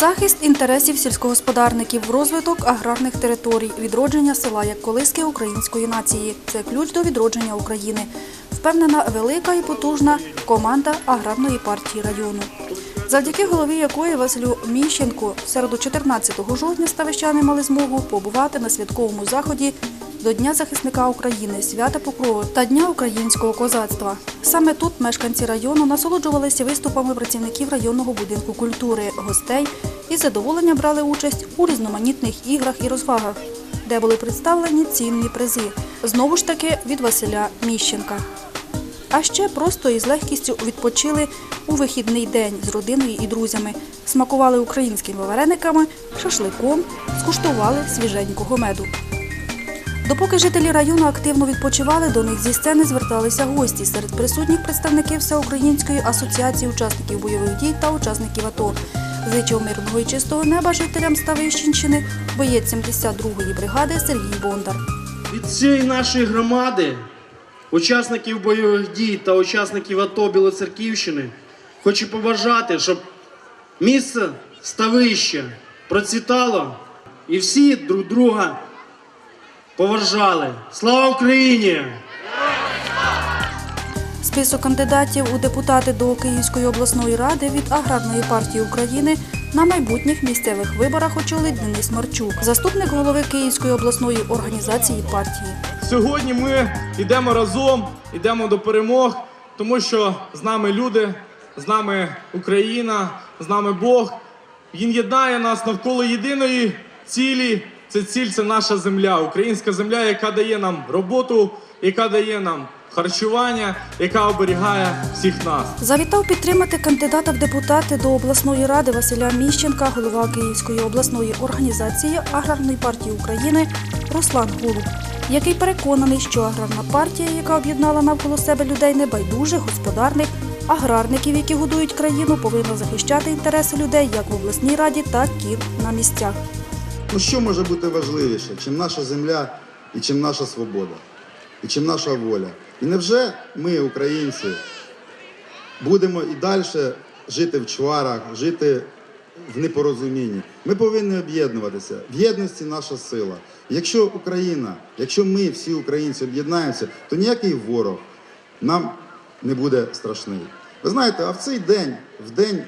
Захист інтересів сільськогосподарників, розвиток аграрних територій, відродження села як колиски української нації це ключ до відродження України. Впевнена велика і потужна команда аграрної партії району. Завдяки голові якої Василю Міщенку середу 14 жовтня ставищани мали змогу побувати на святковому заході до Дня захисника України, свята Покрови та Дня українського козацтва. Саме тут мешканці району насолоджувалися виступами працівників районного будинку культури, гостей і з задоволенням брали участь у різноманітних іграх і розвагах, де були представлені цінні призи. Знову ж таки від Василя Міщенка. А ще просто і з легкістю відпочили у вихідний день з родиною і друзями, смакували українськими варениками, шашликом, скуштували свіженького меду. Допоки жителі району активно відпочивали, до них зі сцени зверталися гості. Серед присутніх представників Всеукраїнської асоціації учасників бойових дій та учасників АТО. Зичив мирного і чистого неба жителям Ставищенщини боєць 72-ї бригади Сергій Бондар. Від цієї нашої громади, учасників бойових дій та учасників АТО Білоцерківщини, хочу побажати, щоб місце ставище процвітало і всі друг друга поважали. Слава Україні! Список кандидатів у депутати до Київської обласної ради від Аграрної партії України на майбутніх місцевих виборах очолить Денис Марчук, заступник голови Київської обласної організації партії. Сьогодні ми йдемо разом, йдемо до перемог, тому що з нами люди, з нами Україна, з нами Бог. Він єднає нас навколо єдиної цілі. Це ціль, це наша земля, українська земля, яка дає нам роботу, яка дає нам харчування, яка оберігає всіх нас. Завітав підтримати кандидата в депутати до обласної ради Василя Міщенка, голова Київської обласної організації Аграрної партії України Руслан Голуб, який переконаний, що аграрна партія, яка об'єднала навколо себе людей небайдужих, господарних, аграрників, які годують країну, повинна захищати інтереси людей як в обласній раді, так і на місцях. Ну що може бути важливіше, чим наша земля і чим наша свобода, і чим наша воля? І невже ми, українці, будемо і далі жити в чварах, жити в непорозумінні? Ми повинні об'єднуватися. В єдності наша сила. Якщо Україна, якщо ми всі українці об'єднаємося, то ніякий ворог нам не буде страшний. Ви знаєте, а в цей день, в день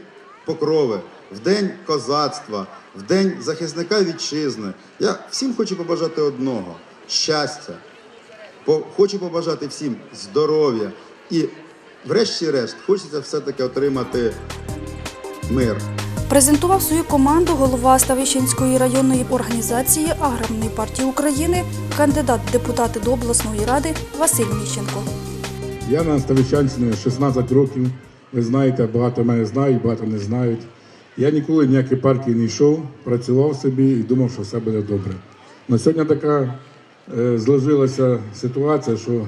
покрови, в день козацтва, в день захисника вітчизни, я всім хочу побажати одного щастя. Хочу побажати всім здоров'я і, врешті-решт, хочеться все-таки отримати мир. Презентував свою команду голова Ставищенської районної організації Аграрної партії України, кандидат в депутати до обласної ради Василь Міщенко. Я на Ставищанщині 16 років. Ви знаєте, багато мене знають, багато не знають. Я ніколи ніякі партії не йшов, працював собі і думав, що все буде добре. На сьогодні така е, зложилася ситуація, що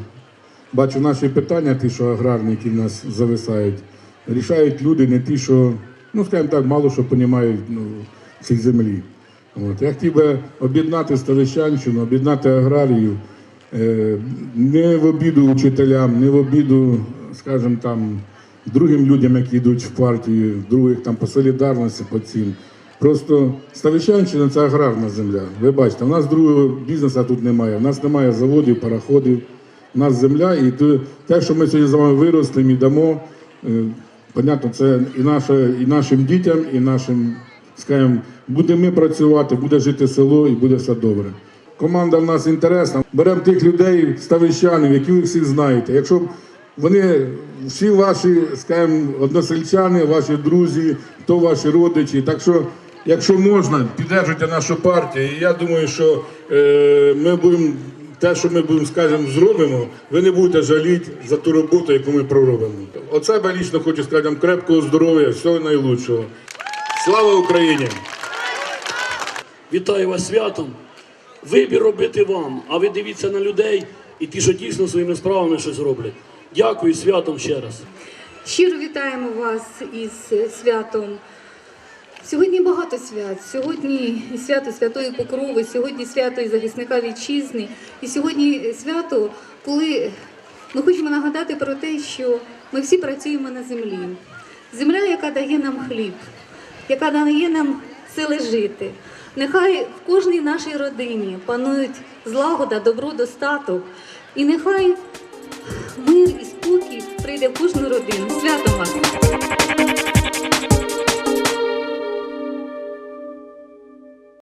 бачу наші питання, ті, що аграрні, які в нас зависають, рішають люди, не ті, що, ну скажімо так, мало що розуміють ну, цій землі. От. Я хотів би об'єднати Ставищанщину, об'єднати аграріїв, Е, не в обіду учителям, не в обіду, скажімо там, другим людям, які йдуть в партію, других там по солідарності, по цим. Просто Ставищанщина це аграрна земля. Ви бачите, у нас другого бізнесу тут немає. У нас немає заводів, пароходів. У нас земля, і те, що ми сьогодні з вами виростемо і дамо, е, понятно, це і, наше, і нашим дітям, і нашим, скажімо, будемо ми працювати, буде жити село і буде все добре. Команда в нас інтересна. Беремо тих людей, ставищанів, які ви всі знаєте. Якщо вони всі ваші, скажімо, односельчани, ваші друзі, то ваші родичі. Так що, якщо можна, підтримуйте нашу партію. І я думаю, що е, ми будемо те, що ми будемо, скажімо, зробимо, ви не будете жаліти за ту роботу, яку ми проробимо. От себе лічно хочу сказати вам крепкого здоров'я, всього найкращого. Слава Україні! Вітаю вас святом. Вибір робити вам, а ви дивіться на людей і ті, що дійсно своїми справами щось роблять. Дякую святом ще раз. Щиро вітаємо вас із святом. Сьогодні багато свят. Сьогодні свято Святої Покрови, сьогодні свято і захисника вітчизни. І сьогодні свято, коли ми хочемо нагадати про те, що ми всі працюємо на землі. Земля, яка дає нам хліб, яка дає нам сили жити. Нехай в кожній нашій родині панують злагода, добро, достаток. І нехай Мир і спокій прийде в кожну родину. Свято вас!